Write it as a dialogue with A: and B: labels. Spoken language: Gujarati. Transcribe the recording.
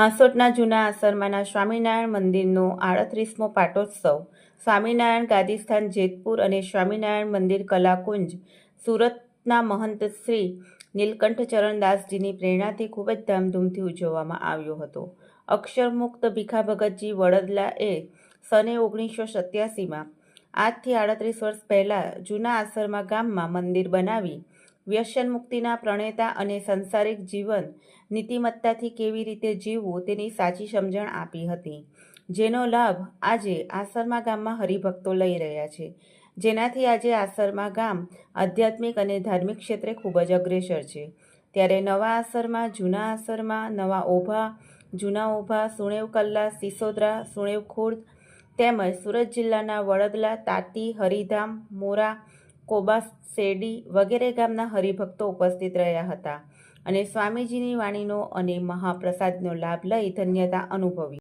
A: હાંસોટના જૂના આસરમાના સ્વામિનારાયણ મંદિરનો આડત્રીસમો પાટોત્સવ. સ્વામિનારાયણ ગાદીસ્થાન જેતપુર અને સ્વામિનારાયણ મંદિર કલાકુંજ. સુરતના મહંત શ્રી નીલકંઠચરણદાસજીની પ્રેરણાથી ખૂબ જ ધામધૂમથી ઉજવવામાં આવ્યો હતો. અક્ષરમુક્ત ભીખા ભગતજી વડદલાએ સને ઓગણીસો સત્યાસીમાં આજથી આડત્રીસ વર્ષ પહેલાં જૂના આસરમાં ગામમાં મંદિર બનાવી વ્યસન મુક્તિના પ્રણેતા અને સંસારિક જીવન નીતિમત્તાથી કેવી રીતે જીવવું તેની સાચી સમજણ આપી હતી. જેનો લાભ આજે આસરમા ગામમાં હરિભક્તો લઈ રહ્યા છે. જેનાથી આજે આસરમા ગામ આધ્યાત્મિક અને ધાર્મિક ક્ષેત્રે ખૂબ જ અગ્રેસર છે. ત્યારે નવા આસરમાં, જૂના આસરમાં, નવા ઓભા જૂના ઓભા સુણેવ કલ્લા, સિસોદરા, સુણેવ ખુર્દ તેમજ સુરત જિલ્લાના વડદલા તાતી હરિધામ, મોરા કોબા શેરડી વગેરે ગામના હરિભક્તો ઉપસ્થિત રહ્યા હતા અને સ્વામીજીની વાણીનો અને મહાપ્રસાદનો લાભ લઈ ધન્યતા અનુભવી.